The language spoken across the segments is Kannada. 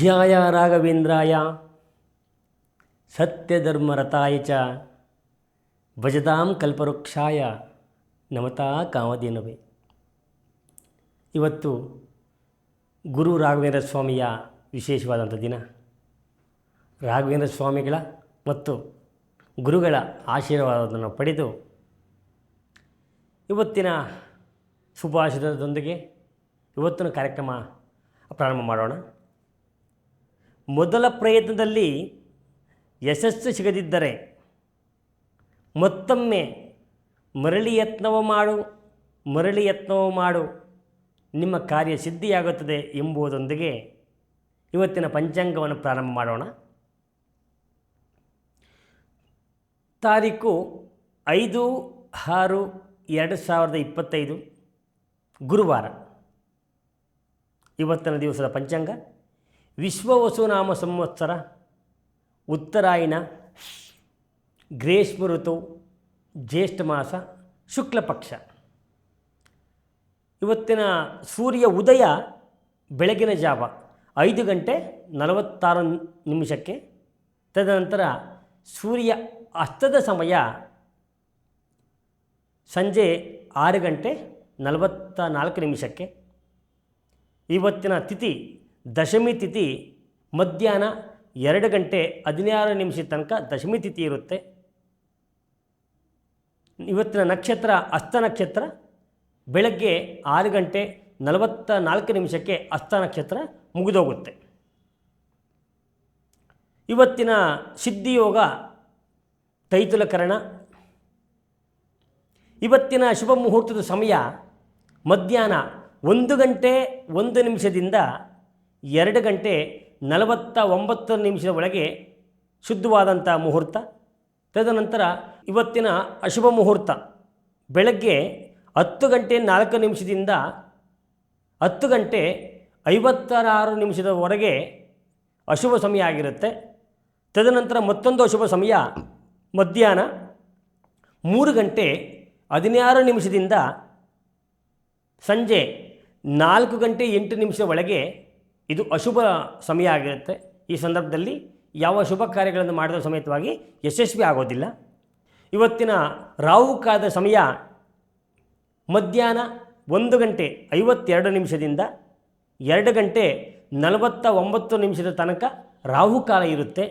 ಪೂಜ್ಯಾಯ ರಾಘವೇಂದ್ರಾಯ. ಸತ್ಯಧರ್ಮರತಾಯ ಚ ಭಜತಾಂ ಕಲ್ಪವೃಕ್ಷಾಯ ನಮತಾ ಕಾಮಧೇನವೇ. ಇವತ್ತು ಗುರು ರಾಘವೇಂದ್ರ ಸ್ವಾಮಿಯ ವಿಶೇಷವಾದಂಥ ದಿನ. ರಾಘವೇಂದ್ರ ಸ್ವಾಮಿಗಳ ಮತ್ತು ಗುರುಗಳ ಆಶೀರ್ವಾದವನ್ನು ಪಡೆದು ಇವತ್ತಿನ ಶುಭಾಶಯದೊಂದಿಗೆ ಇವತ್ತಿನ ಕಾರ್ಯಕ್ರಮ ಪ್ರಾರಂಭ ಮಾಡೋಣ. ಮೊದಲ ಪ್ರಯತ್ನದಲ್ಲಿ ಯಶಸ್ಸು ಸಿಗದಿದ್ದರೆ ಮತ್ತೊಮ್ಮೆ ಮರಳಿ ಯತ್ನವ ಮಾಡು, ಮರಳಿ ಯತ್ನವ ಮಾಡು, ನಿಮ್ಮ ಕಾರ್ಯ ಸಿದ್ಧಿಯಾಗುತ್ತದೆ ಎಂಬುದೊಂದಿಗೆ ಇವತ್ತಿನ ಪಂಚಾಂಗವನ್ನು ಪ್ರಾರಂಭ ಮಾಡೋಣ. ತಾರೀಕು ಐದು ಆರು ಎರಡು ಸಾವಿರದ ಇಪ್ಪತ್ತೈದು ಗುರುವಾರ. ಇವತ್ತಿನ ದಿವಸದ ಪಂಚಾಂಗ. ವಿಶ್ವವಸುನಾಮ ಸಂವತ್ಸರ, ಉತ್ತರಾಯಣ, ಗ್ರೀಷ್ಮ ಋತು, ಜ್ಯೇಷ್ಠ ಮಾಸ ಶುಕ್ಲಪಕ್ಷ ಇವತ್ತಿನ ಸೂರ್ಯ ಉದಯ ಬೆಳಗಿನ ಜಾವ ಐದು ಗಂಟೆ ನಲವತ್ತಾರು ನಿಮಿಷಕ್ಕೆ. ತದನಂತರ ಸೂರ್ಯ ಅಸ್ತದ ಸಮಯ ಸಂಜೆ ಆರು ಗಂಟೆ ನಲವತ್ತ ನಾಲ್ಕು ನಿಮಿಷಕ್ಕೆ. ಇವತ್ತಿನ ತಿಥಿ ದಶಮಿ ತಿಥಿ ಮಧ್ಯಾಹ್ನ ಎರಡು ಗಂಟೆ ಹದಿನಾರು ನಿಮಿಷದ ತನಕ ದಶಮಿ ತಿಥಿ ಇರುತ್ತೆ. ಇವತ್ತಿನ ನಕ್ಷತ್ರ ಅಸ್ತ ನಕ್ಷತ್ರ, ಬೆಳಗ್ಗೆ ಆರು ಗಂಟೆ ನಲವತ್ತ ನಾಲ್ಕು ನಿಮಿಷಕ್ಕೆ ಅಸ್ತ ನಕ್ಷತ್ರ ಮುಗಿದೋಗುತ್ತೆ. ಇವತ್ತಿನ ಸಿದ್ಧಿಯೋಗ ತೈತುಲಕರಣ. ಇವತ್ತಿನ ಶುಭ ಮುಹೂರ್ತದ ಸಮಯ ಮಧ್ಯಾಹ್ನ ಒಂದು ಗಂಟೆ ಒಂದು ನಿಮಿಷದಿಂದ ಎರಡು ಗಂಟೆ ನಲವತ್ತ ಒಂಬತ್ತು ನಿಮಿಷದ ಒಳಗೆ ಶುದ್ಧವಾದಂಥ ಮುಹೂರ್ತ. ತದನಂತರ ಇವತ್ತಿನ ಅಶುಭ ಮುಹೂರ್ತ. ಬೆಳಗ್ಗೆ ಹತ್ತು ಗಂಟೆ ನಾಲ್ಕು ನಿಮಿಷದಿಂದ ಹತ್ತು ಗಂಟೆ ಐವತ್ತಾರು ನಿಮಿಷದವರೆಗೆ ಅಶುಭ ಸಮಯ ಆಗಿರುತ್ತೆ. ತದನಂತರ ಮತ್ತೊಂದು ಅಶುಭ ಸಮಯ ಮಧ್ಯಾಹ್ನ ಮೂರು ಗಂಟೆ ಹದಿನಾರು ನಿಮಿಷದಿಂದ ಸಂಜೆ ನಾಲ್ಕು ಗಂಟೆ ಎಂಟು ನಿಮಿಷದ ಒಳಗೆ ಇದು ಅಶುಭ ಸಮಯ ಆಗಿರುತ್ತೆ. ಈ ಸಂದರ್ಭದಲ್ಲಿ ಯಾವ ಶುಭ ಕಾರ್ಯಗಳನ್ನು ಮಾಡಿದ ಸಮೇತವಾಗಿ ಯಶಸ್ವಿ ಆಗೋದಿಲ್ಲ. ಇವತ್ತಿನ ರಾಹುಕಾದ ಸಮಯ ಮಧ್ಯಾಹ್ನ ಒಂದು ಗಂಟೆ ಐವತ್ತೆರಡು ನಿಮಿಷದಿಂದ ಎರಡು ಗಂಟೆ ನಲವತ್ತ ಒಂಬತ್ತು ನಿಮಿಷದ ತನಕ ರಾಹುಕಾಲ ಇರುತ್ತೆ.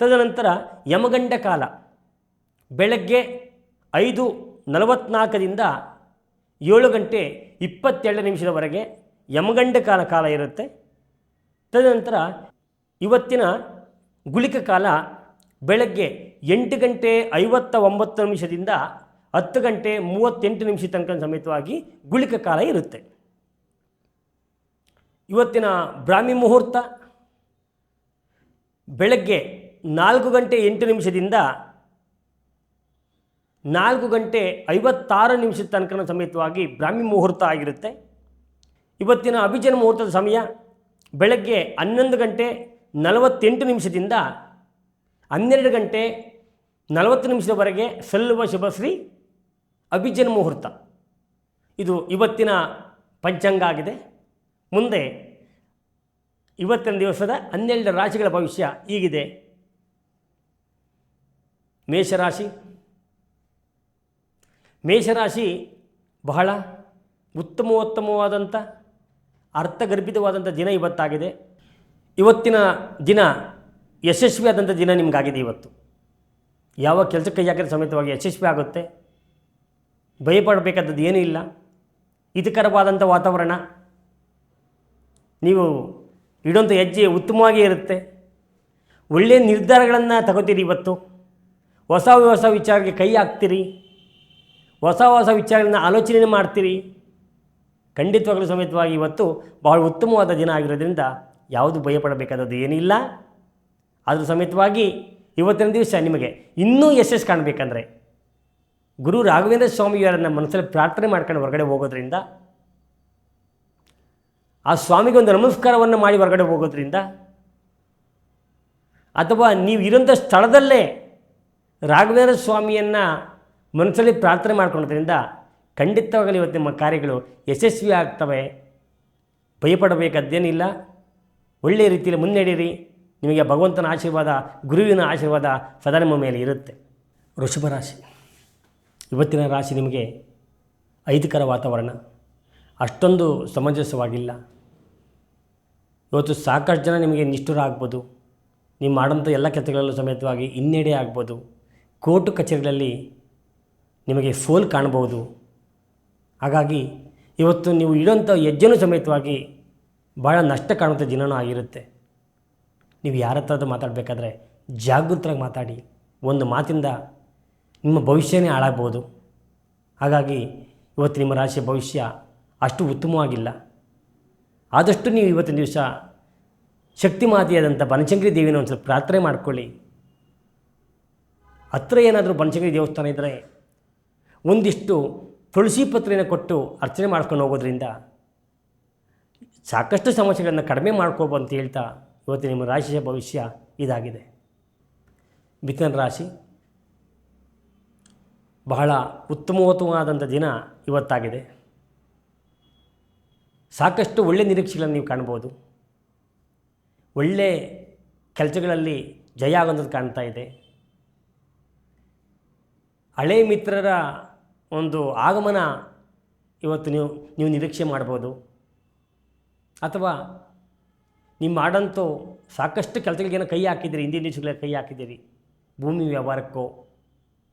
ತದನಂತರ ಯಮಗಂಡ ಕಾಲ ಬೆಳಗ್ಗೆ ಐದು ನಲವತ್ತ್ನಾಲ್ಕರಿಂದ ಏಳು ಗಂಟೆ ಇಪ್ಪತ್ತೆರಡು ನಿಮಿಷದವರೆಗೆ ಯಮಗಂಡ ಕಾಲ ಕಾಲ ಇರುತ್ತೆ. ತದನಂತರ ಇವತ್ತಿನ ಗುಳಿಕ ಕಾಲ ಬೆಳಗ್ಗೆ ಎಂಟು ಗಂಟೆ ಐವತ್ತ ಒಂಬತ್ತು ನಿಮಿಷದಿಂದ ಹತ್ತು ಗಂಟೆ ಮೂವತ್ತೆಂಟು ನಿಮಿಷ ತನಕ ಸಮೇತವಾಗಿ ಗುಳಿಕ ಕಾಲ ಇರುತ್ತೆ. ಇವತ್ತಿನ ಬ್ರಾಹ್ಮಿ ಮುಹೂರ್ತ ಬೆಳಗ್ಗೆ ನಾಲ್ಕು ಗಂಟೆ ಎಂಟು ನಿಮಿಷದಿಂದ ನಾಲ್ಕು ಗಂಟೆ ಐವತ್ತಾರು ನಿಮಿಷದ ತನಕ ಸಮೇತವಾಗಿ ಬ್ರಾಹ್ಮಿ ಮುಹೂರ್ತ ಆಗಿರುತ್ತೆ. ಇವತ್ತಿನ ಅಭಿಜನ ಮುಹೂರ್ತದ ಸಮಯ ಬೆಳಗ್ಗೆ ಹನ್ನೊಂದು ಗಂಟೆ ನಲವತ್ತೆಂಟು ನಿಮಿಷದಿಂದ ಹನ್ನೆರಡು ಗಂಟೆ ನಲವತ್ತು ನಿಮಿಷದವರೆಗೆ ಸಲ್ಲುವ ಶುಭಶ್ರೀ ಅಭಿಜನ ಮುಹೂರ್ತ. ಇದು ಇವತ್ತಿನ ಪಂಚಾಂಗ ಆಗಿದೆ. ಮುಂದೆ ಇವತ್ತಿನ ದಿವಸದ ಹನ್ನೆರಡು ರಾಶಿಗಳ ಭವಿಷ್ಯ ಹೀಗಿದೆ. ಮೇಷರಾಶಿ. ಮೇಷರಾಶಿ ಬಹಳ ಉತ್ತಮೋತ್ತಮವಾದಂಥ ಅರ್ಥಗರ್ಭಿತವಾದಂಥ ದಿನ ಇವತ್ತಾಗಿದೆ. ಇವತ್ತಿನ ದಿನ ಯಶಸ್ವಿಯಾದಂಥ ದಿನ ನಿಮಗಾಗಿದೆ ಇವತ್ತು. ಯಾವ ಕೆಲಸ ಕೈ ಹಾಕಿದ್ರೆ ಸಮೇತವಾಗಿ ಯಶಸ್ವಿ ಆಗುತ್ತೆ. ಭಯಪಡಬೇಕಾದದ್ದು ಏನೂ ಇಲ್ಲ. ಹಿತಕರವಾದಂಥ ವಾತಾವರಣ. ನೀವು ಇಡೋಂಥ ಹೆಜ್ಜೆ ಉತ್ತಮವಾಗಿ ಇರುತ್ತೆ. ಒಳ್ಳೆಯ ನಿರ್ಧಾರಗಳನ್ನು ತಗೋತೀರಿ ಇವತ್ತು. ಹೊಸ ಹೊಸ ವಿಚಾರಕ್ಕೆ ಕೈ ಹಾಕ್ತೀರಿ. ಹೊಸ ಹೊಸ ವಿಚಾರಗಳನ್ನ ಆಲೋಚನೆ ಮಾಡ್ತೀರಿ. ಖಂಡಿತವಾಗಲೂ ಸಮೇತವಾಗಿ ಇವತ್ತು ಬಹಳ ಉತ್ತಮವಾದ ದಿನ ಆಗಿರೋದ್ರಿಂದ ಯಾವುದು ಭಯಪಡಬೇಕಾದದ್ದು ಏನಿಲ್ಲ. ಅದ್ರ ಸಮೇತವಾಗಿ ಇವತ್ತಿನ ದಿವಸ ನಿಮಗೆ ಇನ್ನೂ ಯಶಸ್ಸು ಕಾಣಬೇಕಂದ್ರೆ ಗುರು ರಾಘವೇಂದ್ರ ಸ್ವಾಮಿಯವರನ್ನು ಮನಸ್ಸಲ್ಲಿ ಪ್ರಾರ್ಥನೆ ಮಾಡ್ಕೊಂಡು ಹೊರಗಡೆ ಹೋಗೋದ್ರಿಂದ, ಆ ಸ್ವಾಮಿಗೆ ಒಂದು ನಮಸ್ಕಾರವನ್ನು ಮಾಡಿ ಹೊರಗಡೆ ಹೋಗೋದ್ರಿಂದ, ಅಥವಾ ನೀವು ಇರೋಂಥ ಸ್ಥಳದಲ್ಲೇ ರಾಘವೇಂದ್ರ ಸ್ವಾಮಿಯನ್ನು ಮನಸ್ಸಲ್ಲಿ ಪ್ರಾರ್ಥನೆ ಮಾಡ್ಕೊಳ್ಳೋದ್ರಿಂದ ಖಂಡಿತವಾಗಲಿ ಇವತ್ತು ನಿಮ್ಮ ಕಾರ್ಯಗಳು ಯಶಸ್ವಿ ಆಗ್ತವೆ. ಭಯಪಡಬೇಕಾದ್ದೇನಿಲ್ಲ. ಒಳ್ಳೆಯ ರೀತಿಯಲ್ಲಿ ಮುನ್ನಡೆಯಿರಿ. ನಿಮಗೆ ಭಗವಂತನ ಆಶೀರ್ವಾದ, ಗುರುವಿನ ಆಶೀರ್ವಾದ ಸದಾ ನಿಮ್ಮ ಮೇಲೆ ಇರುತ್ತೆ. ವೃಷಭ ರಾಶಿ. ಇವತ್ತಿನ ರಾಶಿ ನಿಮಗೆ ಐತಿಕರ ವಾತಾವರಣ. ಅಷ್ಟೊಂದು ಸಮಂಜಸವಾಗಿಲ್ಲ. ಇವತ್ತು ಸಾಕಷ್ಟು ಜನ ನಿಮಗೆ ನಿಷ್ಠುರ ಆಗ್ಬೋದು. ನೀವು ಮಾಡೋಂಥ ಎಲ್ಲ ಕೆಲಸಗಳಲ್ಲೂ ಸಮೇತವಾಗಿ ಹಿನ್ನಡೆ ಆಗ್ಬೋದು. ಕೋರ್ಟು ಕಚೇರಿಗಳಲ್ಲಿ ನಿಮಗೆ ಫೋಲ್ ಕಾಣ್ಬೋದು ಹಾಗಾಗಿ ಇವತ್ತು ನೀವು ಇಡೋಂಥ ಹೆಜ್ಜೆನೂ ಸಮೇತವಾಗಿ ಭಾಳ ನಷ್ಟ ಕಾಣುವಂಥ ದಿನವೂ ಆಗಿರುತ್ತೆ. ನೀವು ಯಾರ ಹತ್ರ ಮಾತಾಡಬೇಕಾದ್ರೆ ಜಾಗೃತರಾಗಿ ಮಾತಾಡಿ. ಒಂದು ಮಾತಿಂದ ನಿಮ್ಮ ಭವಿಷ್ಯನೇ ಹಾಳಾಗ್ಬೋದು. ಹಾಗಾಗಿ ಇವತ್ತು ನಿಮ್ಮ ರಾಶಿಯ ಭವಿಷ್ಯ ಅಷ್ಟು ಉತ್ತಮವಾಗಿಲ್ಲ. ಆದಷ್ಟು ನೀವು ಇವತ್ತಿನ ದಿವಸ ಶಕ್ತಿ ಮಾತೆಯಾದಂಥ ಬನಶಂಕರಿ ದೇವಿನ ಒಂದು ಸ್ವಲ್ಪ ಪ್ರಾರ್ಥನೆ ಮಾಡ್ಕೊಳ್ಳಿ. ಹತ್ರ ಏನಾದರೂ ಬನಶಂಕರಿ ದೇವಸ್ಥಾನ ಇದ್ದರೆ ಒಂದಿಷ್ಟು ತುಳಸಿ ಪತ್ರೆಯನ್ನು ಕೊಟ್ಟು ಅರ್ಚನೆ ಮಾಡ್ಕೊಂಡು ಹೋಗೋದ್ರಿಂದ ಸಾಕಷ್ಟು ಸಮಸ್ಯೆಗಳನ್ನು ಕಡಿಮೆ ಮಾಡ್ಕೋಬು ಅಂತ ಹೇಳ್ತಾ ಇವತ್ತು ನಿಮ್ಮ ರಾಶಿಯ ಭವಿಷ್ಯ ಇದಾಗಿದೆ. ಮಿಥುನ ರಾಶಿ, ಬಹಳ ಉತ್ತಮೋತ್ತಮವಾದಂಥ ದಿನ ಇವತ್ತಾಗಿದೆ. ಸಾಕಷ್ಟು ಒಳ್ಳೆಯ ನಿರೀಕ್ಷೆಗಳನ್ನು ನೀವು ಕಾಣ್ಬೋದು. ಒಳ್ಳೆ ಕೆಲಸಗಳಲ್ಲಿ ಜಯ ಆಗೋಂಥದ್ದು ಕಾಣ್ತಾ ಇದೆ. ಹಳೆ ಮಿತ್ರರ ಒಂದು ಆಗಮನ ಇವತ್ತು ನೀವು ನೀವು ನಿರೀಕ್ಷೆ ಮಾಡ್ಬೋದು. ಅಥವಾ ನಿಮ್ಮ ಮಾಡಂತೂ ಸಾಕಷ್ಟು ಕೆಲಸಗಳಿಗೇನೋ ಕೈ ಹಾಕಿದ್ದೀರಿ, ಹಿಂದಿನ ದಿವಸಗಳಿಗೆ ಕೈ ಹಾಕಿದ್ದೀರಿ. ಭೂಮಿ ವ್ಯವಹಾರಕ್ಕೋ,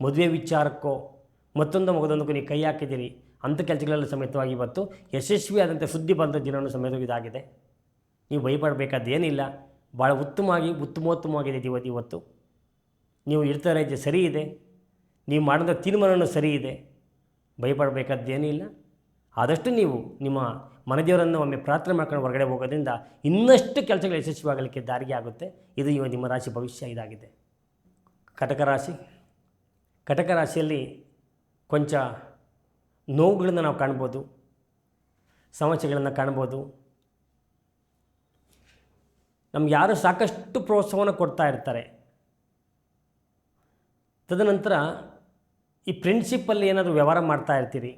ಮದುವೆ ವಿಚಾರಕ್ಕೋ, ಮತ್ತೊಂದು ಮಗದೊಂದಕ್ಕೂ ನೀವು ಕೈ ಹಾಕಿದ್ದೀರಿ. ಅಂಥ ಕೆಲಸಗಳೆಲ್ಲ ಸಮೇತವಾಗಿ ಇವತ್ತು ಯಶಸ್ವಿಯಾದಂಥ ಸುದ್ದಿ ಬಂದ ದಿನವೂ ಸಮೇತ ಇದಾಗಿದೆ. ನೀವು ಭಯಪಡಬೇಕಾದೇನಿಲ್ಲ. ಭಾಳ ಉತ್ತಮವಾಗಿ, ಉತ್ತಮೋತ್ತಮವಾಗಿದೆ ಇವತ್ತು ಇವತ್ತು ನೀವು ಇರ್ತಾರೆ ಸರಿ ಇದೆ. ನೀವು ಮಾಡಿದ ತೀರ್ಮಾನವೂ ಸರಿ ಇದೆ. ಭಯಪಡಬೇಕಾದ್ದೇನಿಲ್ಲ ಆದಷ್ಟು ನೀವು ನಿಮ್ಮ ಮನೆದೇವರನ್ನು ಒಮ್ಮೆ ಪ್ರಾರ್ಥನೆ ಮಾಡ್ಕೊಂಡು ಹೊರಗಡೆ ಹೋಗೋದ್ರಿಂದ ಇನ್ನಷ್ಟು ಕೆಲಸಗಳು ಯಶಸ್ವಿಯಾಗಲಿಕ್ಕೆ ದಾರಿಗೆ ಆಗುತ್ತೆ. ಇದು ನಿಮ್ಮ ರಾಶಿ ಭವಿಷ್ಯ ಇದಾಗಿದೆ. ಕಟಕ ರಾಶಿ, ಕಟಕ ರಾಶಿಯಲ್ಲಿ ಕೊಂಚ ನೋವುಗಳನ್ನು ನಾವು ಕಾಣ್ಬೋದು, ಸಮಸ್ಯೆಗಳನ್ನು ಕಾಣ್ಬೋದು. ನಮ್ಗೆ ಯಾರು ಸಾಕಷ್ಟು ಪ್ರೋತ್ಸಾಹವನ್ನು ಕೊಡ್ತಾ ಇರ್ತಾರೆ. ತದನಂತರ ಈ ಫ್ರೆಂಡ್ಶಿಪ್ಪಲ್ಲಿ ಏನಾದರೂ ವ್ಯವಹಾರ ಮಾಡ್ತಾ ಇರ್ತೀರಿ?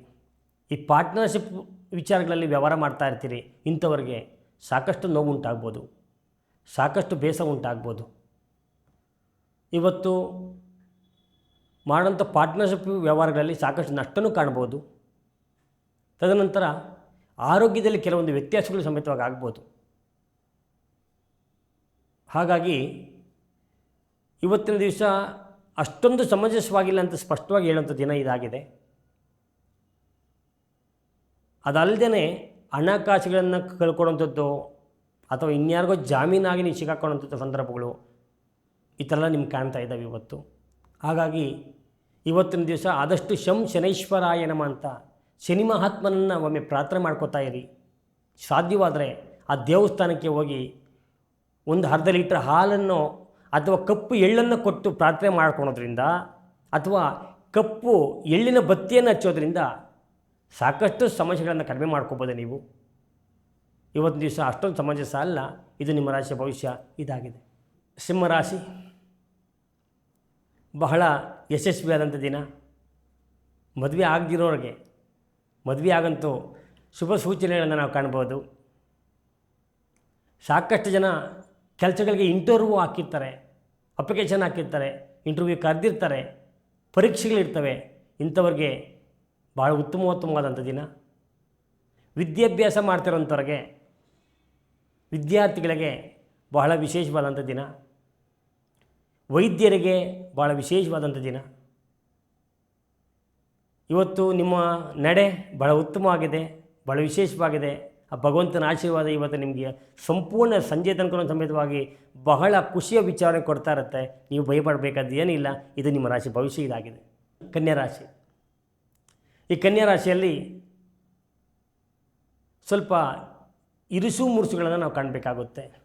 ಈ ಪಾರ್ಟ್ನರ್ಶಿಪ್ ವಿಚಾರಗಳಲ್ಲಿ ವ್ಯವಹಾರ ಮಾಡ್ತಾ ಇರ್ತೀರಿ? ಇಂಥವ್ರಿಗೆ ಸಾಕಷ್ಟು ನೋವು ಉಂಟಾಗ್ಬೋದು ಸಾಕಷ್ಟು ಬೇಸ ಉಂಟಾಗ್ಬೋದು ಇವತ್ತು ಮಾಡೋಂಥ ಪಾರ್ಟ್ನರ್ಶಿಪ್ ವ್ಯವಹಾರಗಳಲ್ಲಿ ಸಾಕಷ್ಟು ನಷ್ಟನೂ ಕಾಣ್ಬೋದು. ತದನಂತರ ಆರೋಗ್ಯದಲ್ಲಿ ಕೆಲವೊಂದು ವ್ಯತ್ಯಾಸಗಳು ಸಮೇತವಾಗಿ ಆಗ್ಬೋದು. ಹಾಗಾಗಿ ಇವತ್ತಿನ ದಿವಸ ಅಷ್ಟೊಂದು ಸಮಂಜಸವಾಗಿಲ್ಲ ಅಂತ ಸ್ಪಷ್ಟವಾಗಿ ಹೇಳುವಂಥ ದಿನ ಇದಾಗಿದೆ. ಅದಲ್ಲದೆ ಹಣಕಾಸುಗಳನ್ನು ಕಳ್ಕೊಳ್ಳೋವಂಥದ್ದು ಅಥವಾ ಇನ್ಯಾರಿಗೋ ಜಾಮೀನಾಗಿ ನೀವು ಸಿಗಾಕೊಳ್ಳೋಂಥ ಸಂದರ್ಭಗಳು ಈ ಥರ ಎಲ್ಲ ನಿಮ್ಗೆ ಕಾಣ್ತಾ ಇದ್ದಾವೆ ಇವತ್ತು. ಹಾಗಾಗಿ ಇವತ್ತಿನ ದಿವಸ ಆದಷ್ಟು ಶಂ ಶನೈಶ್ವರಾಯ ನಮ ಅಂತ ಶನಿ ಮಹಾತ್ಮನನ್ನು ಒಮ್ಮೆ ಪ್ರಾರ್ಥನೆ ಮಾಡ್ಕೋತಾ ಇರಿ. ಸಾಧ್ಯವಾದರೆ ಆ ದೇವಸ್ಥಾನಕ್ಕೆ ಹೋಗಿ ಒಂದು ಅರ್ಧ ಲೀಟ್ರ್ ಹಾಲನ್ನು ಅಥವಾ ಕಪ್ಪು ಎಳ್ಳನ್ನು ಕೊಟ್ಟು ಪ್ರಾರ್ಥನೆ ಮಾಡ್ಕೊಳೋದ್ರಿಂದ ಅಥವಾ ಕಪ್ಪು ಎಳ್ಳಿನ ಬತ್ತಿಯನ್ನು ಹಚ್ಚೋದ್ರಿಂದ ಸಾಕಷ್ಟು ಸಮಸ್ಯೆಗಳನ್ನು ಕಡಿಮೆ ಮಾಡ್ಕೋಬೋದು ನೀವು. ಇವತ್ತು ದಿವಸ ಅಷ್ಟೊಂದು ಸಮಂಜಸ ಅಲ್ಲ, ಇದು ನಿಮ್ಮ ರಾಶಿಯ ಭವಿಷ್ಯ ಇದಾಗಿದೆ. ಸಿಂಹರಾಶಿ, ಬಹಳ ಯಶಸ್ವಿಯಾದಂಥ ದಿನ. ಮದುವೆ ಆಗದಿರೋರಿಗೆ, ಮದುವೆ ಆಗಂತೂ ಶುಭ ಸೂಚನೆಗಳನ್ನು ನಾವು ಕಾಣ್ಬೋದು. ಸಾಕಷ್ಟು ಜನ ಕೆಲಸಗಳಿಗೆ ಇಂಟರ್ವ್ಯೂ ಹಾಕಿರ್ತಾರೆ. ಅಪ್ಲಿಕೇಶನ್ ಹಾಕಿರ್ತಾರೆ ಇಂಟರ್ವ್ಯೂ ಕರೆದಿರ್ತಾರೆ ಪರೀಕ್ಷೆಗಳಿರ್ತವೆ ಇಂಥವ್ರಿಗೆ ಭಾಳ ಉತ್ತಮೋತ್ತಮವಾದಂಥ ದಿನ. ವಿದ್ಯಾಭ್ಯಾಸ ಮಾಡ್ತಿರೋಂಥವ್ರಿಗೆ, ವಿದ್ಯಾರ್ಥಿಗಳಿಗೆ ಬಹಳ ವಿಶೇಷವಾದಂಥ ದಿನ. ವೈದ್ಯರಿಗೆ ಭಾಳ ವಿಶೇಷವಾದಂಥ ದಿನ. ಇವತ್ತು ನಿಮ್ಮ ನಡೆ ಭಾಳ ಉತ್ತಮವಾಗಿದೆ ಭಾಳ ವಿಶೇಷವಾಗಿದೆ. ಆ ಭಗವಂತನ ಆಶೀರ್ವಾದ ಇವತ್ತು ನಿಮಗೆ ಸಂಪೂರ್ಣ ಸಂಜೆ ತನಕ ಸಮೇತವಾಗಿ ಬಹಳ ಖುಷಿಯ ವಿಚಾರ ಕೊಡ್ತಾ ಇರುತ್ತೆ. ನೀವು ಭಯಪಡಬೇಕಾದ ಏನಿಲ್ಲ. ಇದು ನಿಮ್ಮ ರಾಶಿ. ಭವಿಷ್ಯ ಇದಾಗಿದೆ. ಕನ್ಯಾ ರಾಶಿ. ಈ ಕನ್ಯಾ ರಾಶಿಯಲ್ಲಿ ಸ್ವಲ್ಪ ಇರುಸು ಮುರುಸುಗಳನ್ನು ನಾವು ಕಾಣಬೇಕಾಗುತ್ತೆ.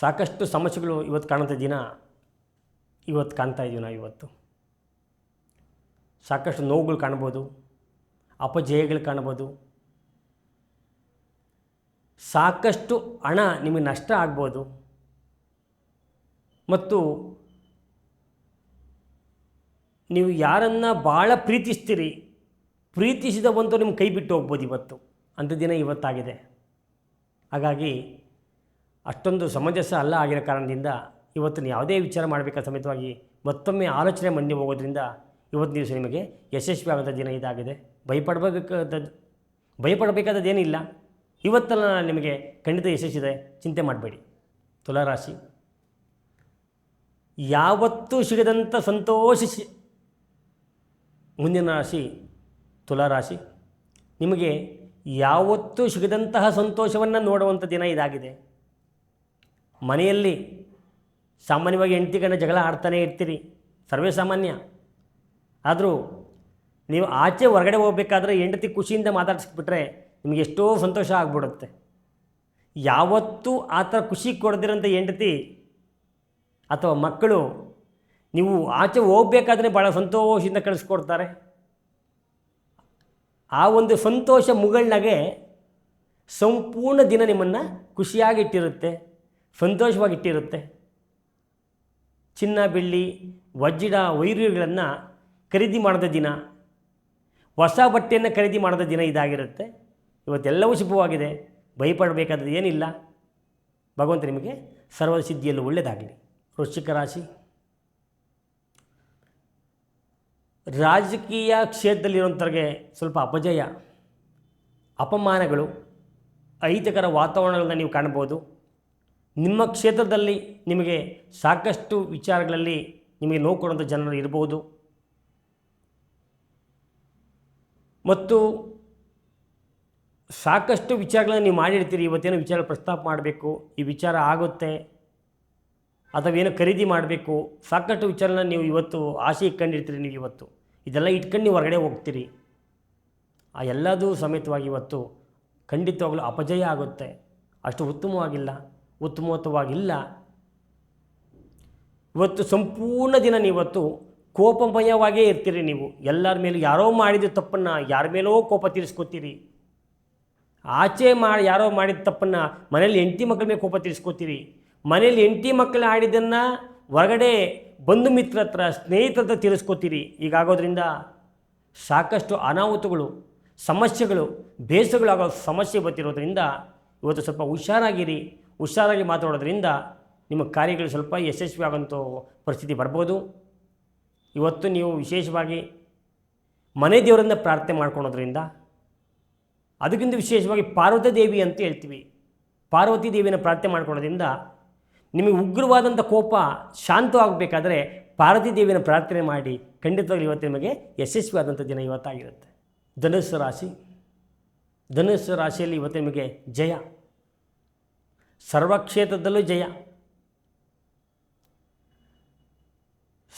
ಸಾಕಷ್ಟು ಸಮಸ್ಯೆಗಳು ಇವತ್ತು ಕಾಣುವಂಥ ದಿನ ಇವತ್ತು ಕಾಣ್ತಾ ಇದ್ದೀವಿ ನಾವು ಇವತ್ತು. ಸಾಕಷ್ಟು ನೋವುಗಳು ಕಾಣ್ಬೋದು. ಅಪಜಯಗಳು ಕಾಣ್ಬೋದು. ಸಾಕಷ್ಟು ಹಣ ನಿಮಗೆ ನಷ್ಟ ಆಗ್ಬೋದು. ಮತ್ತು ನೀವು ಯಾರನ್ನು ಭಾಳ ಪ್ರೀತಿಸ್ತೀರಿ, ಪ್ರೀತಿಸಿದ ಒಂದು ನಿಮ್ಮ ಕೈ ಬಿಟ್ಟು ಹೋಗ್ಬೋದು ಇವತ್ತು. ಅಂಥ ದಿನ ಇವತ್ತಾಗಿದೆ. ಹಾಗಾಗಿ ಅಷ್ಟೊಂದು ಸಮಂಜಸ ಅಲ್ಲ ಆಗಿರೋ ಕಾರಣದಿಂದ ಇವತ್ತು ಯಾವುದೇ ವಿಚಾರ ಮಾಡಬೇಕಾದ ಸಮೇತವಾಗಿ ಮತ್ತೊಮ್ಮೆ ಆಲೋಚನೆ ಮಂದಿ ಹೋಗೋದ್ರಿಂದ ಇವತ್ತು ದಿವಸ ನಿಮಗೆ ಯಶಸ್ವಿ ಆಗೋದ ದಿನ ಇದಾಗಿದೆ. ಭಯಪಡಬೇಕಾದ ಭಯಪಡಬೇಕಾದದ್ದೇನಿಲ್ಲ ಇವತ್ತೆಲ್ಲ ನಿಮಗೆ ಖಂಡಿತ ಯಶಸ್ಸಿದೆ ಚಿಂತೆ ಮಾಡಬೇಡಿ. ತುಲಾರಾಶಿ, ಯಾವತ್ತೂ ಸಿಗದಂಥ ಸಂತೋಷಿಸಿ. ಮುಂದಿನ ರಾಶಿ, ತುಲಾರಾಶಿ, ನಿಮಗೆ ಯಾವತ್ತೂ ಸಿಗದಂತಹ ಸಂತೋಷವನ್ನು ನೋಡುವಂಥ ದಿನ ಇದಾಗಿದೆ. ಮನೆಯಲ್ಲಿ ಸಾಮಾನ್ಯವಾಗಿ ಹೆಂಡತಿ ಜಗಳ ಆಡ್ತಾನೆ ಇರ್ತೀರಿ. ಸರ್ವೇ ಸಾಮಾನ್ಯ. ಆದರೂ ನೀವು ಆಚೆ ಹೊರಗಡೆ ಹೋಗ್ಬೇಕಾದ್ರೆ ಹೆಂಡತಿ ಖುಷಿಯಿಂದ ಮಾತಾಡಿಸ್ಬಿಟ್ರೆ ನಿಮಗೆ ಎಷ್ಟೋ ಸಂತೋಷ ಆಗ್ಬಿಡುತ್ತೆ. ಯಾವತ್ತೂ ಆ ಥರ ಖುಷಿ ಕೊಡದಿರೋಂಥ ಹೆಂಡತಿ ಅಥವಾ ಮಕ್ಕಳು ನೀವು ಆಚೆ ಹೋಗ್ಬೇಕಾದ್ರೆ ಭಾಳ ಸಂತೋಷದಿಂದ ಕಳಿಸ್ಕೊಡ್ತಾರೆ. ಆ ಒಂದು ಸಂತೋಷ ಮುಗಳ್ನಾಗೆ ಸಂಪೂರ್ಣ ದಿನ ನಿಮ್ಮನ್ನು ಖುಷಿಯಾಗಿಟ್ಟಿರುತ್ತೆ ಸಂತೋಷವಾಗಿಟ್ಟಿರುತ್ತೆ ಚಿನ್ನ, ಬೆಳ್ಳಿ ವಜ್ರ ವೈರ್ಯಗಳನ್ನು ಖರೀದಿ ಮಾಡಿದ ದಿನ, ಹೊಸ ಬಟ್ಟೆಯನ್ನು ಖರೀದಿ ಮಾಡಿದ ದಿನ ಇದಾಗಿರುತ್ತೆ. ಇವತ್ತೆಲ್ಲವೂ ಶುಭವಾಗಿದೆ. ಭಯಪಡಬೇಕಾದದ್ದು ಏನಿಲ್ಲ. ಭಗವಂತ ನಿಮಗೆ ಸರ್ವ ಸಿದ್ಧಿಯಲ್ಲಿ ಒಳ್ಳೆಯದಾಗಲಿ. ವೃಶ್ಚಿಕ ರಾಶಿ. ರಾಜಕೀಯ ಕ್ಷೇತ್ರದಲ್ಲಿರುವಂಥವ್ರಿಗೆ ಸ್ವಲ್ಪ ಅಪಜಯ, ಅಪಮಾನಗಳು, ಅಹಿತಕರ ವಾತಾವರಣಗಳನ್ನ ನೀವು ಕಾಣ್ಬೋದು. ನಿಮ್ಮ ಕ್ಷೇತ್ರದಲ್ಲಿ ನಿಮಗೆ ಸಾಕಷ್ಟು ವಿಚಾರಗಳಲ್ಲಿ ನಿಮಗೆ ನೋವು ಕೊಡುವಂಥ ಜನರು ಇರ್ಬೋದು. ಮತ್ತು ಸಾಕಷ್ಟು ವಿಚಾರಗಳನ್ನು ನೀವು ಮಾಡಿರ್ತೀರಿ. ಇವತ್ತೇನೋ ವಿಚಾರ ಪ್ರಸ್ತಾಪ ಮಾಡಬೇಕು, ಈ ವಿಚಾರ ಆಗುತ್ತೆ, ಅಥವಾ ಏನೋ ಖರೀದಿ ಮಾಡಬೇಕು, ಸಾಕಷ್ಟು ವಿಚಾರನ ನೀವು ಇವತ್ತು ಆಸೆ ಇಟ್ಕೊಂಡಿರ್ತೀರಿ ನೀವು ಇವತ್ತು. ಇದೆಲ್ಲ ಇಟ್ಕೊಂಡು ನೀವು ಹೊರಗಡೆ ಹೋಗ್ತೀರಿ. ಆ ಎಲ್ಲದೂ ಸಮೇತವಾಗಿ ಇವತ್ತು ಖಂಡಿತವಾಗಲೂ ಅಪಜಯ ಆಗುತ್ತೆ. ಅಷ್ಟು ಉತ್ತಮವಾಗಿಲ್ಲ ಉತ್ತಮೋತ್ತವಾಗಿಲ್ಲ ಇವತ್ತು ಸಂಪೂರ್ಣ ದಿನ ನೀವತ್ತು ಕೋಪಮಯವಾಗೇ ಇರ್ತೀರಿ ನೀವು. ಎಲ್ಲರ ಮೇಲೂ ಯಾರೋ ಮಾಡಿದ ತಪ್ಪನ್ನು ಯಾರ ಮೇಲೋ ಕೋಪ ತೀರಿಸ್ಕೋತೀರಿ. ಆಚೆ ಮಾಡಿ ಯಾರೋ ಮಾಡಿದ ತಪ್ಪನ್ನು ಮನೇಲಿ ಹೆಂಡತಿ ಮಕ್ಕಳ ಮೇಲೆ ಕೋಪ ತೀರಿಸ್ಕೋತೀರಿ. ಮನೇಲಿ ಹೆಂಡತಿ ಮಕ್ಕಳು ಆಡಿದ್ದನ್ನು ಹೊರಗಡೆ ಬಂಧು ಮಿತ್ರ ಹತ್ರ, ಸ್ನೇಹಿತರ ಹತ್ರ ತಿಳಿಸ್ಕೋತೀರಿ ಹೀಗಾಗೋದ್ರಿಂದ ಸಾಕಷ್ಟು ಅನಾಹುತಗಳು, ಸಮಸ್ಯೆಗಳು ಬೇಸಗಳಾಗೋ ಸಮಸ್ಯೆ ಬರ್ತಿರೋದ್ರಿಂದ ಇವತ್ತು ಸ್ವಲ್ಪ ಹುಷಾರಾಗಿರಿ. ಹುಷಾರಾಗಿ ಮಾತಾಡೋದ್ರಿಂದ ನಿಮ್ಮ ಕಾರ್ಯಗಳು ಸ್ವಲ್ಪ ಯಶಸ್ವಿ ಆಗೋಂಥ ಪರಿಸ್ಥಿತಿ ಬರ್ಬೋದು. ಇವತ್ತು ನೀವು ವಿಶೇಷವಾಗಿ ಮನೆ ದೇವರನ್ನ ಪ್ರಾರ್ಥನೆ ಮಾಡ್ಕೊಳೋದ್ರಿಂದ ಅದಕ್ಕಿಂತ ವಿಶೇಷವಾಗಿ ಪಾರ್ವತಿ ದೇವಿ ಅಂತ ಹೇಳ್ತೀವಿ. ಪಾರ್ವತಿ ದೇವಿಯನ್ನು ಪ್ರಾರ್ಥನೆ ಮಾಡ್ಕೊಳ್ಳೋದ್ರಿಂದ ನಿಮಗೆ ಉಗ್ರವಾದಂಥ ಕೋಪ ಶಾಂತವಾಗಬೇಕಾದ್ರೆ ಪಾರ್ವತಿ ದೇವಿನ ಪ್ರಾರ್ಥನೆ ಮಾಡಿ ಖಂಡಿತವಾಗಿ ಇವತ್ತು ನಿಮಗೆ ಯಶಸ್ವಿಯಾದಂಥ ದಿನ ಇವತ್ತಾಗಿರುತ್ತೆ. ಧನುಸ್ಸು ರಾಶಿ. ಧನುಸ್ಸು ರಾಶಿಯಲ್ಲಿ ಇವತ್ತು ನಿಮಗೆ ಜಯ. ಸರ್ವಕ್ಷೇತ್ರದಲ್ಲೂ ಜಯ.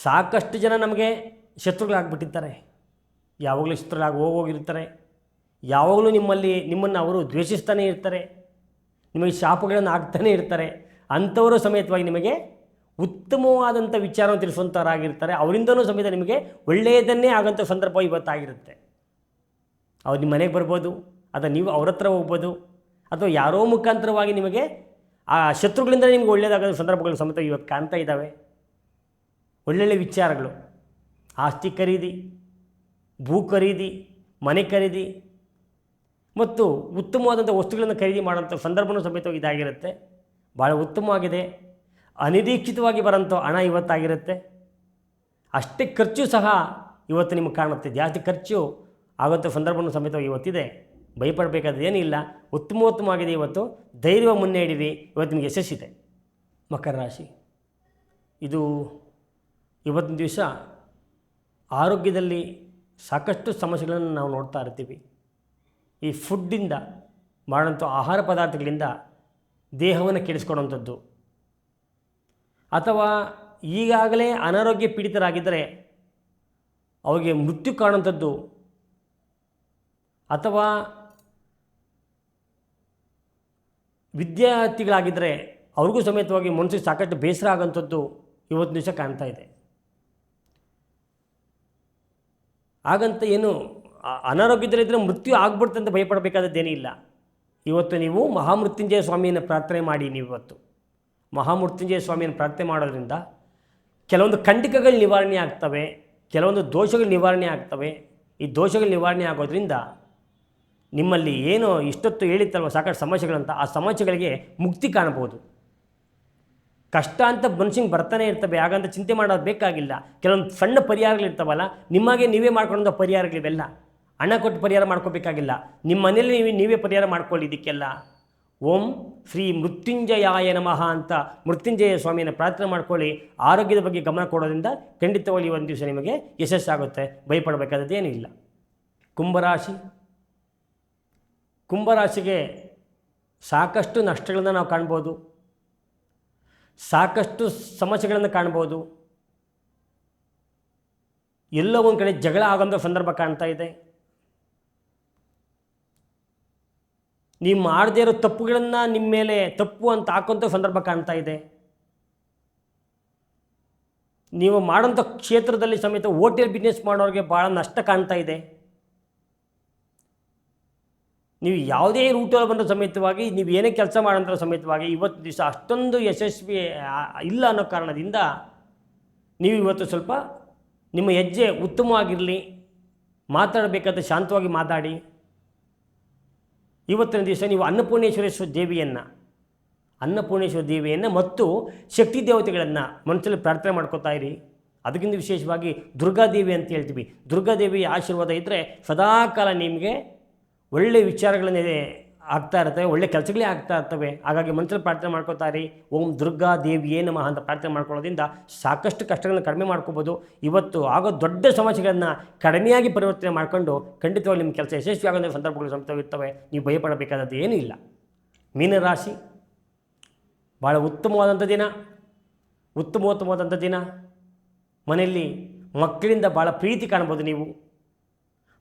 ಸಾಕಷ್ಟು ಜನ ನಮಗೆ ಶತ್ರುಗಳಾಗ್ಬಿಟ್ಟಿರ್ತಾರೆ. ಯಾವಾಗಲೂ ಶತ್ರುಗಳಾಗಿ ಹೋಗೋಗಿರ್ತಾರೆ ಯಾವಾಗಲೂ ನಿಮ್ಮಲ್ಲಿ ನಿಮ್ಮನ್ನು ಅವರು ದ್ವೇಷಿಸ್ತಾನೆ ಇರ್ತಾರೆ. ನಿಮಗೆ ಶಾಪಗಳನ್ನು ಹಾಕ್ತಾನೆ ಇರ್ತಾರೆ. ಅಂಥವರು ಸಮೇತವಾಗಿ ನಿಮಗೆ ಉತ್ತಮವಾದಂಥ ವಿಚಾರವನ್ನು ತಿಳಿಸುವಂಥವರಾಗಿರ್ತಾರೆ. ಅವರಿಂದನೂ ಸಮೇತ ನಿಮಗೆ ಒಳ್ಳೆಯದನ್ನೇ ಆಗೋಂಥ ಸಂದರ್ಭ ಇವತ್ತಾಗಿರುತ್ತೆ. ಅವ್ರು ನಿಮ್ಮ ಮನೆಗೆ ಬರ್ಬೋದು, ಅಥವಾ ನೀವು ಅವ್ರ ಹತ್ರ ಹೋಗ್ಬೋದು, ಅಥವಾ ಯಾರೋ ಮುಖಾಂತರವಾಗಿ ನಿಮಗೆ ಆ ಶತ್ರುಗಳಿಂದ ನಿಮ್ಗೆ ಒಳ್ಳೆಯದಾಗೋ ಸಂದರ್ಭಗಳು ಸಮೇತ ಇವತ್ತು ಕಾಣ್ತಾ ಇದ್ದಾವೆ. ಒಳ್ಳೊಳ್ಳೆ ವಿಚಾರಗಳು. ಆಸ್ತಿ ಖರೀದಿ, ಭೂ ಖರೀದಿ, ಮನೆ ಖರೀದಿ ಮತ್ತು ಉತ್ತಮವಾದಂಥ ವಸ್ತುಗಳನ್ನು ಖರೀದಿ ಮಾಡೋಂಥ ಸಂದರ್ಭನೂ ಸಮೇತವಾಗಿ ಇದಾಗಿರುತ್ತೆ. ಭಾಳ ಉತ್ತಮವಾಗಿದೆ. ಅನಿರೀಕ್ಷಿತವಾಗಿ ಬರೋಂಥ ಹಣ ಇವತ್ತಾಗಿರುತ್ತೆ. ಅಷ್ಟೇ ಖರ್ಚು ಸಹ ಇವತ್ತು ನಿಮಗೆ ಕಾಣುತ್ತೆ. ಜಾಸ್ತಿ ಖರ್ಚು ಆಗುವಂಥ ಸಂದರ್ಭನೂ ಸಮೇತವಾಗಿ ಇವತ್ತಿದೆ. ಭಯಪಡಬೇಕಾದ ಏನಿಲ್ಲ ಉತ್ತಮೋತ್ತಮವಾಗಿದೆ ಇವತ್ತು. ಧೈರ್ಯ ಮುನ್ನೆ ಇವತ್ತು ನಿಮಗೆ ಯಶಸ್ಸಿದೆ. ಮಕರ ರಾಶಿ. ಇದು ಇವತ್ತಿನ ದಿವಸ ಆರೋಗ್ಯದಲ್ಲಿ ಸಾಕಷ್ಟು ಸಮಸ್ಯೆಗಳನ್ನು ನಾವು ನೋಡ್ತಾ ಇರ್ತೀವಿ. ಈ ಫುಡ್ಡಿಂದ ಮಾಡೋಂಥ ಆಹಾರ ಪದಾರ್ಥಗಳಿಂದ ದೇಹವನ್ನು ಕೆಡಿಸ್ಕೊಡೋಂಥದ್ದು ಅಥವಾ ಈಗಾಗಲೇ ಅನಾರೋಗ್ಯ ಪೀಡಿತರಾಗಿದ್ದರೆ ಅವರಿಗೆ ಮೃತ್ಯು ಕಾಣುವಂಥದ್ದು. ಅಥವಾ ವಿದ್ಯಾರ್ಥಿಗಳಾಗಿದ್ದರೆ ಅವ್ರಿಗೂ ಸಮೇತವಾಗಿ ಮನಸ್ಸಿಗೆ ಸಾಕಷ್ಟು ಬೇಸರ ಆಗೋಂಥದ್ದು ಇವತ್ತಿನ ದಿವಸ ಕಾಣ್ತಾ ಇದೆ. ಹಾಗಂತ ಏನು ಅನಾರೋಗ್ಯದಲ್ಲಿದ್ದರೆ ಮೃತ್ಯು ಆಗ್ಬಿಡ್ತು ಅಂತ ಭಯಪಡಬೇಕಾದದ್ದೇನೂ ಇಲ್ಲ. ಇವತ್ತು ನೀವು ಮಹಾಮೃತ್ಯುಂಜಯ ಸ್ವಾಮಿಯನ್ನು ಪ್ರಾರ್ಥನೆ ಮಾಡಿ ನೀವು ಇವತ್ತು. ಮಹಾಮೃತ್ಯುಂಜಯ ಸ್ವಾಮಿಯನ್ನು ಪ್ರಾರ್ಥನೆ ಮಾಡೋದ್ರಿಂದ ಕೆಲವೊಂದು ಖಂಡಿಕಗಳು ನಿವಾರಣೆ ಆಗ್ತವೆ, ಕೆಲವೊಂದು ದೋಷಗಳು ನಿವಾರಣೆ ಆಗ್ತವೆ. ಈ ದೋಷಗಳು ನಿವಾರಣೆ ಆಗೋದ್ರಿಂದ ನಿಮ್ಮಲ್ಲಿ ಏನು ಇಷ್ಟೊತ್ತು ಹೇಳಿತ್ತಲ್ವ ಸಾಕಷ್ಟು ಸಮಸ್ಯೆಗಳಂತ, ಆ ಸಮಸ್ಯೆಗಳಿಗೆ ಮುಕ್ತಿ ಕಾಣಬಹುದು. ಕಷ್ಟ ಅಂತ ಮನುಷ್ಯಂಗೆ ಬರ್ತಾನೆ ಇರ್ತವೆ, ಹಾಗಂತ ಚಿಂತೆ ಮಾಡೋದು ಬೇಕಾಗಿಲ್ಲ. ಕೆಲವೊಂದು ಸಣ್ಣ ಪರಿಹಾರಗಳಿರ್ತಾವಲ್ಲ ನಿಮಗೆ ನೀವೇ ಮಾಡ್ಕೊಂಡ ಪರಿಹಾರಗಳಿವೆಲ್ಲ ಹಣ ಕೊಟ್ಟು ಪರಿಹಾರ ಮಾಡ್ಕೋಬೇಕಾಗಿಲ್ಲ. ನಿಮ್ಮ ಮನೇಲಿ ನೀವು, ನೀವೇ ಪರಿಹಾರ ಮಾಡ್ಕೊಳ್ಳಿ ಇದಕ್ಕೆಲ್ಲ ಓಂ ಶ್ರೀ ಮೃತ್ಯುಂಜಯಾಯ ನಮಃ ಅಂತ ಮೃತ್ಯುಂಜಯ ಸ್ವಾಮಿಯನ್ನು ಪ್ರಾರ್ಥನೆ ಮಾಡ್ಕೊಳ್ಳಿ. ಆರೋಗ್ಯದ ಬಗ್ಗೆ ಗಮನ ಕೊಡೋದ್ರಿಂದ ಖಂಡಿತವಾಗಿ ಒಂದು ದಿವಸ ನಿಮಗೆ ಯಶಸ್ಸಾಗುತ್ತೆ. ಭಯಪಡಬೇಕಾದದ್ದು ಏನೂ ಇಲ್ಲ. ಕುಂಭರಾಶಿ. ಕುಂಭರಾಶಿಗೆ ಸಾಕಷ್ಟು ನಷ್ಟಗಳನ್ನು ನಾವು ಕಾಣ್ಬೋದು. ಸಾಕಷ್ಟು ಸಮಸ್ಯೆಗಳನ್ನು ಕಾಣ್ಬೋದು. ಎಲ್ಲೋ ಒಂದು ಕಡೆ ಜಗಳ ಆಗೋಂಥ ಸಂದರ್ಭ ಕಾಣ್ತಾ ಇದೆ. ನೀವು ಮಾಡದೇ ಇರೋ ತಪ್ಪುಗಳನ್ನು ನಿಮ್ಮ ಮೇಲೆ ತಪ್ಪು ಅಂತ ಹಾಕೋಂಥ ಸಂದರ್ಭ ಕಾಣ್ತಾ ಇದೆ. ನೀವು ಮಾಡೋಂಥ ಕ್ಷೇತ್ರದಲ್ಲಿ ಸಮೇತ ಹೋಟೆಲ್ ಬಿಸ್ನೆಸ್ ಮಾಡೋರಿಗೆ ಭಾಳ ನಷ್ಟ ಕಾಣ್ತಾ ಇದೆ. ನೀವು ಯಾವುದೇ ರೂಟಲ್ಲಿ ಬಂದ ಸಮೇತವಾಗಿ ನೀವು ಏನೇ ಕೆಲಸ ಮಾಡೋಂಥ ಸಮೇತವಾಗಿ ಇವತ್ತು ದಿವಸ ಅಷ್ಟೊಂದು ಯಶಸ್ವಿ ಇಲ್ಲ ಅನ್ನೋ ಕಾರಣದಿಂದ ನೀವು ಇವತ್ತು ಸ್ವಲ್ಪ ನಿಮ್ಮ ಹೆಜ್ಜೆ ಉತ್ತಮವಾಗಿರಲಿ ಮಾತಾಡಬೇಕಾದ್ರೆ ಶಾಂತವಾಗಿ ಮಾತಾಡಿ. ಇವತ್ತಿನ ದಿವಸ ನೀವು ಅನ್ನಪೂರ್ಣೇಶ್ವರೇಶ್ವರ ದೇವಿಯನ್ನು, ಅನ್ನಪೂರ್ಣೇಶ್ವರ ದೇವಿಯನ್ನು ಮತ್ತು ಶಕ್ತಿ ದೇವತೆಗಳನ್ನು ಮನಸ್ಸಲ್ಲಿ ಪ್ರಾರ್ಥನೆ ಮಾಡ್ಕೋತಾ ಇರಿ. ಅದಕ್ಕಿಂತ ವಿಶೇಷವಾಗಿ ದುರ್ಗಾದೇವಿ ಅಂತ ಹೇಳ್ತೀವಿ. ದುರ್ಗಾದೇವಿಯ ಆಶೀರ್ವಾದ ಇದ್ದರೆ ಸದಾಕಾಲ ನಿಮಗೆ ಒಳ್ಳೆಯ ವಿಚಾರಗಳನ್ನೇ ಆಗ್ತಾ ಇರ್ತವೆ ಒಳ್ಳೆ ಕೆಲಸಗಳೇ ಆಗ್ತಾ ಇರ್ತವೆ. ಹಾಗಾಗಿ ಮನಸ್ಸಲ್ಲಿ ಪ್ರಾರ್ಥನೆ ಮಾಡ್ಕೋತಾರೆ, ಓಂ ದುರ್ಗಾ ದೇವಿಯೇ ನಮಃ ಅಂತ ಪ್ರಾರ್ಥನೆ ಮಾಡ್ಕೊಳ್ಳೋದ್ರಿಂದ ಸಾಕಷ್ಟು ಕಷ್ಟಗಳನ್ನು ಕಡಿಮೆ ಮಾಡ್ಕೋಬೋದು. ಇವತ್ತು ಆಗೋ ದೊಡ್ಡ ಸಮಸ್ಯೆಗಳನ್ನು ಕಡಿಮೆಯಾಗಿ ಪರಿವರ್ತನೆ ಮಾಡಿಕೊಂಡು ಖಂಡಿತವಾಗಿ ನಿಮ್ಮ ಕೆಲಸ ಯಶಸ್ವಿ ಸಂದರ್ಭಗಳು ಸಂತವಿರ್ತವೆ ನೀವು ಭಯಪಡಬೇಕಾದದ್ದು ಏನೂ ಇಲ್ಲ. ಮೀನರಾಶಿ ಭಾಳ ಉತ್ತಮವಾದಂಥ ದಿನ, ಉತ್ತಮೋತ್ತಮವಾದಂಥ ದಿನ. ಮನೆಯಲ್ಲಿ ಮಕ್ಕಳಿಂದ ಭಾಳ ಪ್ರೀತಿ ಕಾಣ್ಬೋದು ನೀವು.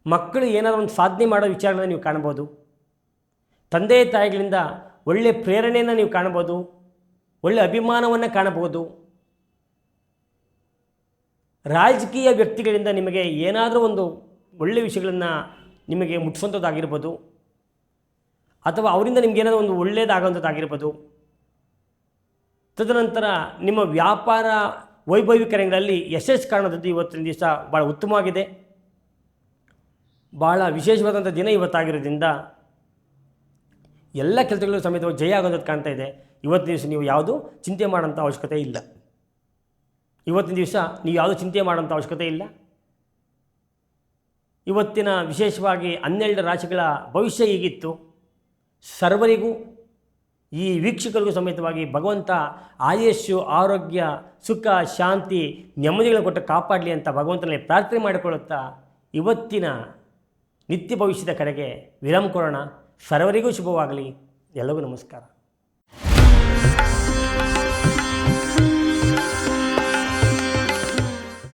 ಮಕ್ಕಳು ಏನಾದರೂ ಒಂದು ಸಾಧನೆ ಮಾಡೋ ವಿಚಾರಗಳನ್ನ ನೀವು ಕಾಣ್ಬೋದು. ತಂದೆ ತಾಯಿಗಳಿಂದ ಒಳ್ಳೆಯ ಪ್ರೇರಣೆಯನ್ನು ನೀವು ಕಾಣ್ಬೋದು. ಒಳ್ಳೆಯ ಅಭಿಮಾನವನ್ನು ಕಾಣಬಹುದು ರಾಜಕೀಯ ವ್ಯಕ್ತಿಗಳಿಂದ ನಿಮಗೆ ಏನಾದರೂ ಒಂದು ಒಳ್ಳೆಯ ವಿಷಯಗಳನ್ನು ನಿಮಗೆ ಮುಟ್ಸೋಂಥದ್ದಾಗಿರ್ಬೋದು. ಅಥವಾ ಅವರಿಂದ ನಿಮ್ಗೆ ಏನಾದರೂ ಒಂದು ಒಳ್ಳೆಯದಾಗುವಂಥದ್ದಾಗಿರ್ಬೋದು ತದನಂತರ ನಿಮ್ಮ ವ್ಯಾಪಾರ ವೈಭವೀಕರಣಗಳಲ್ಲಿ ಯಶಸ್ಸು ಕಾಣೋದದ್ದು ಇವತ್ತಿನ ದಿವಸ ಭಾಳ ಉತ್ತಮವಾಗಿದೆ. ಭಾಳ ವಿಶೇಷವಾದಂಥ ದಿನ ಇವತ್ತಾಗಿರೋದ್ರಿಂದ ಎಲ್ಲ ಕೆಲಸಗಳು ಸಮೇತವಾಗಿ ಜಯ ಆಗೋಂಥದ್ದು ಕಾಣ್ತಾ ಇದೆ. ಇವತ್ತಿನ ದಿವಸ ನೀವು ಯಾವುದು ಚಿಂತೆ ಮಾಡೋಂಥ ಅವಶ್ಯಕತೆ ಇಲ್ಲ. ಇವತ್ತಿನ ದಿವಸ ನೀವು ಯಾವುದು ಚಿಂತೆ ಮಾಡೋಂಥ ಅವಶ್ಯಕತೆ ಇಲ್ಲ. ಇವತ್ತಿನ ವಿಶೇಷವಾಗಿ ಹನ್ನೆರಡು ರಾಶಿಗಳ ಭವಿಷ್ಯ ಹೀಗಿತ್ತು. ಸರ್ವರಿಗೂ ಈ ವೀಕ್ಷಕರಿಗೂ ಸಮೇತವಾಗಿ ಭಗವಂತ ಆಯಸ್ಸು, ಆರೋಗ್ಯ, ಸುಖ, ಶಾಂತಿ ನೆಮ್ಮದಿಗಳನ್ನು ಕೊಟ್ಟು ಕಾಪಾಡಲಿ ಅಂತ ಭಗವಂತನಲ್ಲಿ ಪ್ರಾರ್ಥನೆ ಮಾಡಿಕೊಳ್ಳುತ್ತಾ ಇವತ್ತಿನ ನಿತ್ಯ ಭವಿಷ್ಯದ ಕಡೆಗೆ ವಿರಾಮ ಕೊಡೋಣ. ಸರ್ವರಿಗೂ ಶುಭವಾಗಲಿ. ಎಲ್ಲರಿಗೂ ನಮಸ್ಕಾರ.